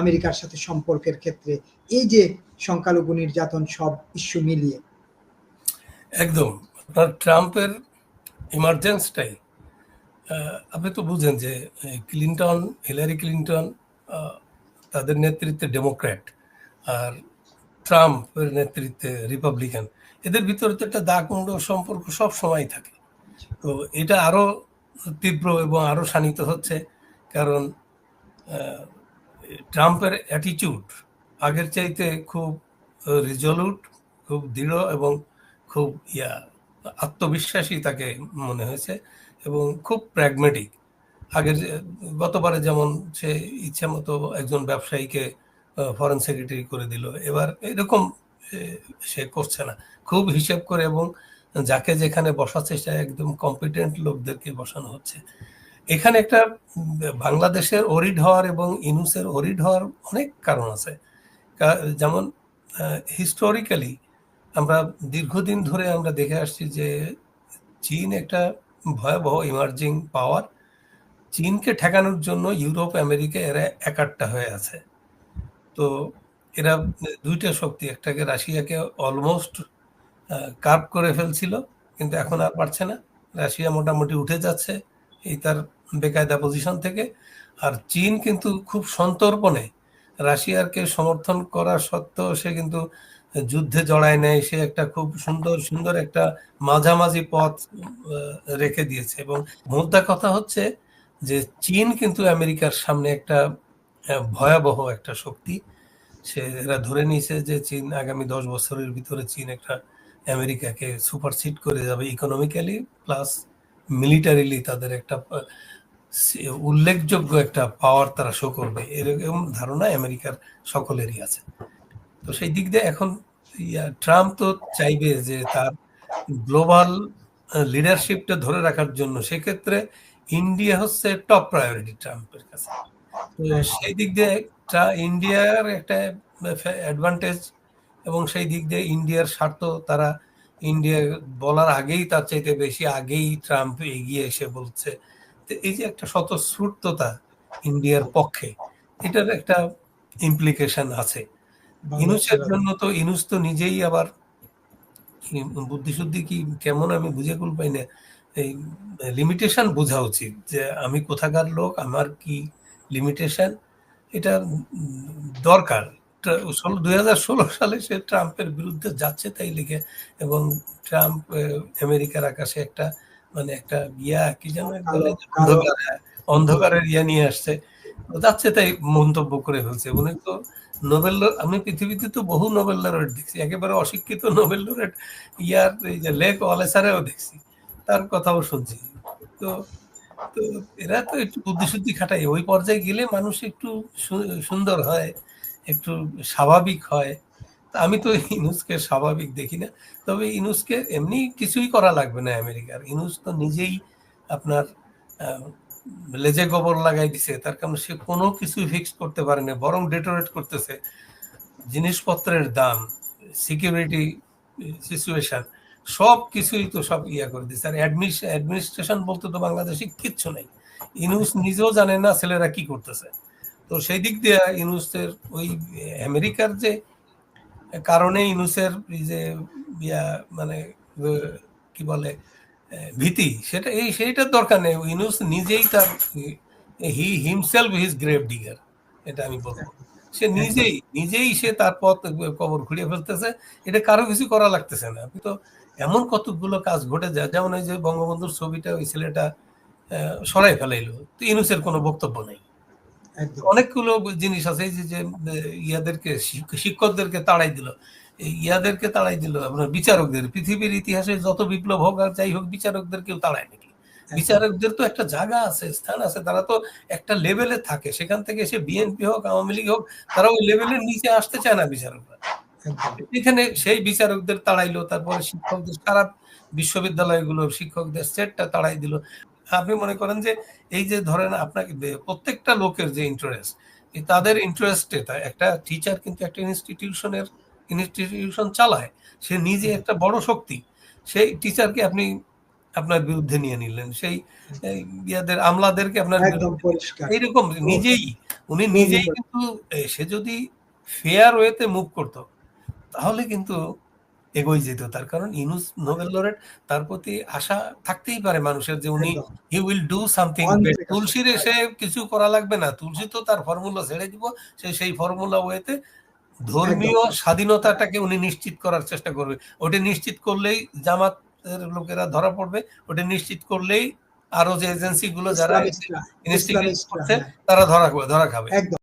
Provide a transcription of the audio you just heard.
আমেরিকার সাথে সম্পর্কের ক্ষেত্রে এই যে সংখ্যালঘু নির্যাতন সব ইস্যু মিলিয়ে। একদম। আপনার ট্রাম্পের ইমার্জেন্সটাই আপনি তো বুঝেন যে ক্লিন্টন, হিলারি ক্লিন্টন তাদের নেতৃত্বে ডেমোক্র্যাট আর ট্রাম্পের নেতৃত্বে রিপাবলিকান, এদের ভিতরে তো একটা দাকুণ্ড সম্পর্ক সব সময় থাকে। তো এটা আরও তীব্র এবং আরও শানিত হচ্ছে, কারণ ট্রাম্পের অ্যাটিটিউড আগের চাইতে খুব রিজলিউট খুব দৃঢ় এবং খুব, ইয়া, আত্মবিশ্বাসী তাকে মনে হয়েছে এবং খুব প্র্যাগমেটিক আগের গতবারে যেমন সে ইচ্ছা মতো একজন ব্যবসায়ীকে ফরেন সেক্রেটারি করে দিল, এবার এরকম সে করছে না। খুব হিসেব করে এবং যাকে যেখানে বসাচ্ছে সে একদম কম্পিটেন্ট লোকদেরকে বসানো হচ্ছে। এখানে একটা বাংলাদেশের অরিড হওয়ার এবং ইনুসের অরিড হওয়ার অনেক কারণ আছে। যেমন হিস্টোরিক্যালি আমরা দীর্ঘদিন ধরে আমরা দেখে আসছি যে চীন একটা ভয়াবহ ইমার্জিং পাওয়ার চীনকে ঠেকানোর জন্য ইউরোপ, আমেরিকা এরা একাট্টা হয়ে আছে। তো এরা দুইটা শক্তি, একটাকে রাশিয়াকে অলমোস্ট কার্ভ করে ফেলছিল, কিন্তু এখন আর পারছে না। রাশিয়া মোটামুটি উঠে যাচ্ছে। এই তার বেকায়দা পজিশন থেকে। আর চীন কিন্তু খুব সন্তর্পণে রাশিয়ারকে সমর্থন করা সত্ত্বেও সে কিন্তু যুদ্ধে জড়ায় নেয়। সে একটা খুব সুন্দর সুন্দর একটা মাঝামাঝি পথ রেখে দিয়েছে। এবং মোদ্দা কথা হচ্ছে যে চীন কিন্তু আমেরিকার সামনে একটা ভয়াবহ একটা শক্তি। সে এরা ধরে নিয়েছে যে চীন আগামী দশ বছরের ভিতরে চীন একটা আমেরিকাকে সুপারসিড করে যাবে ইকোনমিক্যালি প্লাস মিলিটারিলি তাদের একটা উল্লেখযোগ্য একটা পাওয়ার তারা শো করবে। এরকম ধারণা আমেরিকার সকলেরই আছে। তো সেই দিক দিয়ে এখন ট্রাম্প তো চাইবে যে তার গ্লোবাল লিডারশিপটা ধরে রাখার জন্য। সেক্ষেত্রে ইন্ডিয়া হচ্ছে টপ প্রায়োরিটি ট্রাম্পের কাছে। সেই দিক দিয়ে ইন্ডিয়ার একটা অ্যাডভান্টেজ এবং সেই দিক দিয়ে ইন্ডিয়ার স্বার্থ তারা ইন্ডিয়া বলার আগেই তার চাইতে বেশি আগেই ট্রাম্প এগিয়ে এসে বলছে এই যে একটা স্বতঃস্ফূর্ততা ইন্ডিয়ার পক্ষে এটার একটা ইমপ্লিকেশন আছে। ইনুসের জন্য তো ইনুস তো নিজেই আবার বুদ্ধিশুদ্ধি কি কেমন আমি বুঝে কুল পাই না এই লিমিটেশন বোঝা উচিত যে আমি কোথাকার লোক আমার কি লিমিটেশন এটা দরকার। দুই হাজার ষোলো সালে সে ট্রাম্পের বিরুদ্ধে যাচ্ছে তাই লিখে এবং ট্রাম্প আমেরিকার আকাশে একটা মানে একটা ইয়া কি যেন অন্ধকারের ইয়া নিয়ে আসছে। যাচ্ছে তাই মন্তব্য করে ফেলছে। উনি তো নোবেল আমি পৃথিবীতে তো বহু নোবেল লরেট দেখছি। একেবারে অশিক্ষিত নোবেল লরেট ইয়ার এই যে লেক অলেসারেও দেখছি। তার কথাও শুনছি। তো তো এরা তো একটু বুদ্ধিশুদ্ধি খাটাই ওই পর্যায়ে গেলে মানুষ একটু সুন্দর হয়। একটু স্বাভাবিক হয়। আমি তো ইনুসকে স্বাভাবিক দেখি না। তবে ইনুসকে এমনি কিছুই করা লাগবে না আমেরিকার। ইনুস তো নিজেই আপনার লেজে গোবর লাগাই দিছে। তার কারণ সে কোনো কিছুই ফিক্স করতে পারে না, বরং ডেটোরেট করতেছে। জিনিসপত্রের দাম সিকিউরিটি সিচুয়েশন সব কিছুই তো সব ইয়া করে দিচ্ছে আর অ্যাডমিনিস্ট্রেশন বলতে তো বাংলাদেশে কিচ্ছু নেই। ইনুস নিজেও জানে না ছেলেরা কি করতেছে। তো সেই দিক দিয়ে ইনুসের ওই আমেরিকার যে কারণে ইনুসের যে ইয়া মানে কি বলে ভীতি সেটা এই সেইটার দরকার নেই। ইনুস নিজেই তার he himself his grave digger এটা আমি বলব। সে নিজেই নিজেই সে তার পথ কবর ঘুরিয়ে ফেলতেছে। এটা কারও কিছু করা লাগতেছে না। আপনি তো এমন কতগুলো কাজ ঘটে যায় যেমন ওই যে বঙ্গবন্ধুর ছবিটা ওই ছেলেটা সরাই ফেলাইলো। তো ইনুসের কোনো বক্তব্য নেই। অনেকগুলো জিনিস আছে যে যে ইয়াদেরকে শিক্ষকদেরকে তাড়াই দিল। ইয়াদেরকে তাড়াই দিল আপনার বিচারকদের। পৃথিবীর ইতিহাসে যত বিপ্লব হোক আর যাই হোক বিচারকদের কেউ তাড়ায় নাকি বিচারকদের তো একটা জায়গা আছে স্থান আছে তারা তো একটা লেভেলে থাকে। সেখান থেকে এসে বিএনপি হোক আওয়ামী লীগ হোক তারা ওই লেভেলের নিচে আসতে চায় না বিচারকরা। এখানে সেই বিচারকদের তাড়াইলো তারপরে শিক্ষকদের সারা বিশ্ববিদ্যালয়গুলো শিক্ষকদের সেটটা তাড়াই দিল। আপনি মনে করেন যে এই যে ধরেন আপনাকে প্রত্যেকটা লোকের যে ইন্টারেস্ট তাদের ইন্টারেস্টে একটা টিচার কিন্তু একটা ইনস্টিটিউশনের ইনস্টিটিউশন চালায় সে নিজে একটা বড় শক্তি সেই টিচারকে আপনি আপনার বিরুদ্ধে নিয়ে নিলেন সেই ইয়াদের আমলাদেরকে আপনার এইরকম নিজেই উনি নিজেই কিন্তু সে যদি ফেয়ার ওয়েতে মুভ করত তাহলে কিন্তু এগোই যেত। তার কারণ ইনুস নোবেল লরেট তার প্রতি আশা থাকতেই পারে মানুষের যে উনি হি উইল ডু সামথিং তুলসীর এসে কিছু করা লাগবে না। তুলসী তো তার ফর্মুলা ছেড়ে দিব। সে সেই ফর্মুলা ওয়েতে ধর্মীয় স্বাধীনতাটাকে উনি নিশ্চিত করার চেষ্টা করবে। ওটা নিশ্চিত করলেই জামাতের লোকেরা ধরা পড়বে। ওটা নিশ্চিত করলেই আরও যে এজেন্সি গুলো যারা ইনভেস্টিগেট করছে হ্যাঁ, তারা ধরা ধরা খাবে। একদম।